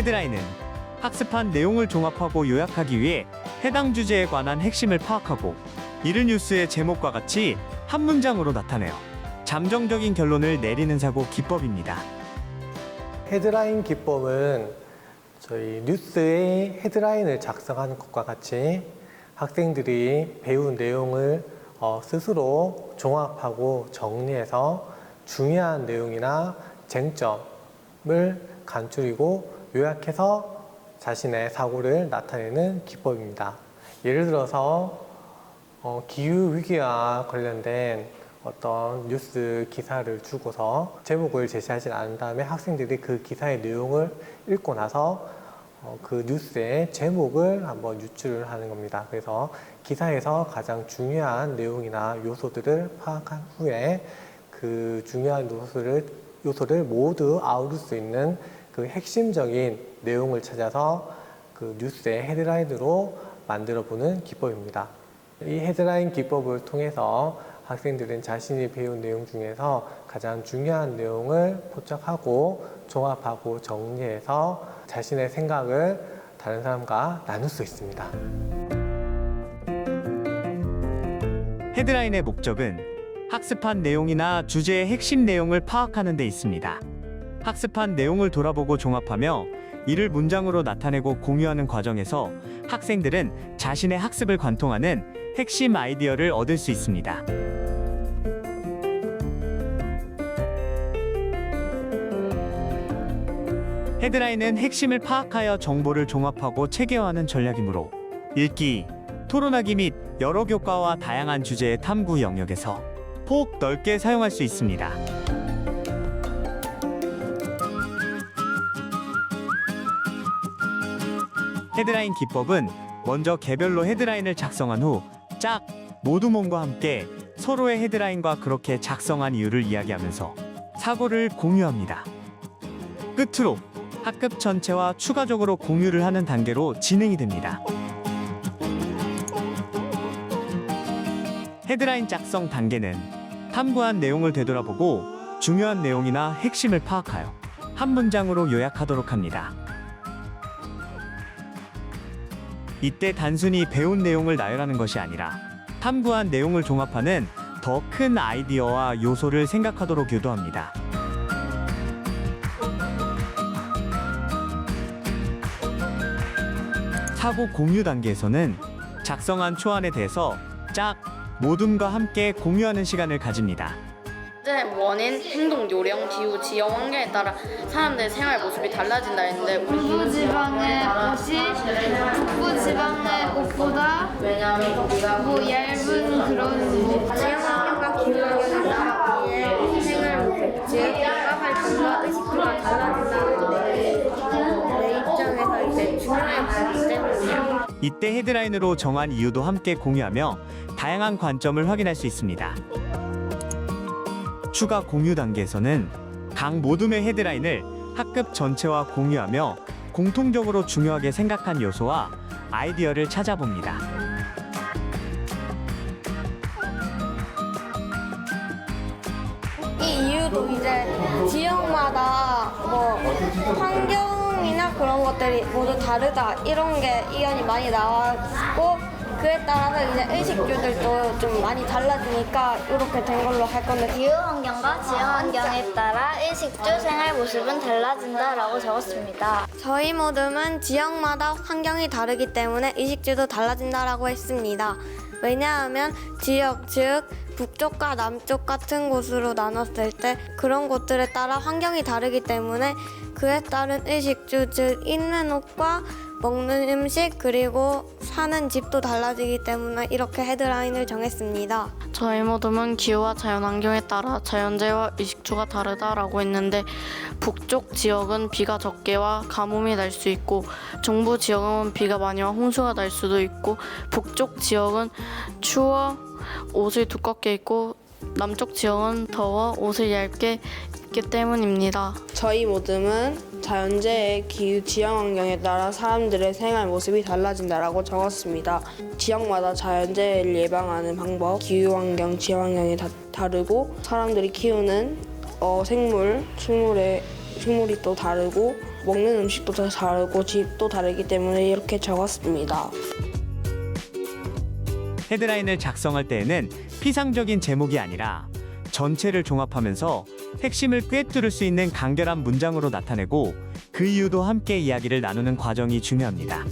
헤드라인은 학습한 내용을 종합하고 요약하기 위해 해당 주제에 관한 핵심을 파악하고 이를 뉴스의 제목과 같이 한 문장으로 나타내어 잠정적인 결론을 내리는 사고 기법입니다. 헤드라인 기법은 저희 뉴스의 헤드라인을 작성하는 것과 같이 학생들이 배운 내용을 어, 스스로 종합하고 정리해서 중요한 내용이나 쟁점을 간추리고 요약해서 자신의 사고를 나타내는 기법입니다. 예를 들어서 어, 기후 위기와 관련된 어떤 뉴스 기사를 주고서 제목을 제시하지 않은 다음에 학생들이 그 기사의 내용을 읽고 나서 어, 그 뉴스의 제목을 한번 유출을 하는 겁니다. 그래서 기사에서 가장 중요한 내용이나 요소들을 파악한 후에 그 중요한 요소를 요소를 모두 아우를 수 있는 그 핵심적인 내용을 찾아서 그 뉴스의 헤드라인으로 만들어 보는 기법입니다. 이 헤드라인 기법을 통해서 학생들은 자신이 배운 내용 중에서 가장 중요한 내용을 포착하고 종합하고 정리해서 자신의 생각을 다른 사람과 나눌 수 있습니다. 헤드라인의 목적은 학습한 내용이나 주제의 핵심 내용을 파악하는 데 있습니다. 학습한 내용을 돌아보고 종합하며 이를 문장으로 나타내고 공유하는 과정에서 학생들은 자신의 학습을 관통하는 핵심 아이디어를 얻을 수 있습니다. 헤드라인은 핵심을 파악하여 정보를 종합하고 체계화하는 전략이므로 읽기, 토론하기 및 여러 교과와 다양한 주제의 탐구 영역에서 폭 넓게 사용할 수 있습니다. 헤드라인 기법은 먼저 개별로 헤드라인을 작성한 후 짝, 모두몬과 함께 서로의 헤드라인과 그렇게 작성한 이유를 이야기하면서 사고를 공유합니다. 끝으로 학급 전체와 추가적으로 공유를 하는 단계로 진행이 됩니다. 헤드라인 작성 단계는 탐구한 내용을 되돌아보고 중요한 내용이나 핵심을 파악하여 한 문장으로 요약하도록 합니다. 이때 단순히 배운 내용을 나열하는 것이 아니라 탐구한 내용을 종합하는 더 큰 아이디어와 요소를 생각하도록 유도합니다. 사고 공유 단계에서는 작성한 초안에 대해서 짝, 모둠과 함께 공유하는 시간을 가집니다. 현재 원인, 행동, 요령, 기후, 지역 환경에 따라 사람들의 생활 모습이 달라진다 했는데 우리 북부 지방의 옷이 북부 지방의 옷보다 뭐 얇은 그런 뭐 지역 환경과 기후 환경에 따라 생활 모습, 즉 육아활동과 의식주가 달라진다는 데, 내 입장에서 이제 중요해 보이기 때문이에요. 이때 헤드라인으로 정한 이유도 함께 공유하며 다양한 관점을 확인할 수 있습니다. 추가 공유 단계에서는 각 모둠의 헤드라인을 학급 전체와 공유하며 공통적으로 중요하게 생각한 요소와 아이디어를 찾아봅니다. 이 이유도 이제 지역마다 뭐 환경이나 그런 것들이 모두 다르다 이런 게 의견이 많이 나왔고 그에 따라서 이제 의식주들도 좀 많이 달라지니까 이렇게 된 걸로 할 건데 기후 환경과 지역 환경에 따라 일식주 생활 모습은 달라진다라고 적었습니다. 저희 모둠은 지역마다 환경이 다르기 때문에 의식주도 달라진다라고 했습니다. 왜냐하면 지역 즉 북쪽과 남쪽 같은 곳으로 나눴을 때 그런 곳들에 따라 환경이 다르기 때문에 그에 따른 의식주 즉 입는 옷과 먹는 음식 그리고 사는 집도 달라지기 때문에 이렇게 헤드라인을 정했습니다. 저희 모둠은 기후와 자연환경에 따라 자연재해와 의식주가 다르다라고 했는데 북쪽 지역은 비가 적게와 가뭄이 날 수 있고 중부 지역은 비가 많이 와 홍수가 날 수도 있고 북쪽 지역은 추워 옷을 두껍게 입고 남쪽 지역은 더워 옷을 얇게 입기 때문입니다. 저희 모둠은 자연재해, 기후, 지역 환경에 따라 사람들의 생활 모습이 달라진다라고 적었습니다. 지역마다 자연재해를 예방하는 방법, 기후 환경, 지역 환경이 다 다르고 사람들이 키우는 어, 생물, 식물의 식물이 또 다르고 먹는 음식도 다 다르고 집도 다르기 때문에 이렇게 적었습니다. 헤드라인을 작성할 때에는 피상적인 제목이 아니라 전체를 종합하면서 핵심을 꿰뚫을 수 있는 간결한 문장으로 나타내고 그 이유도 함께 이야기를 나누는 과정이 중요합니다.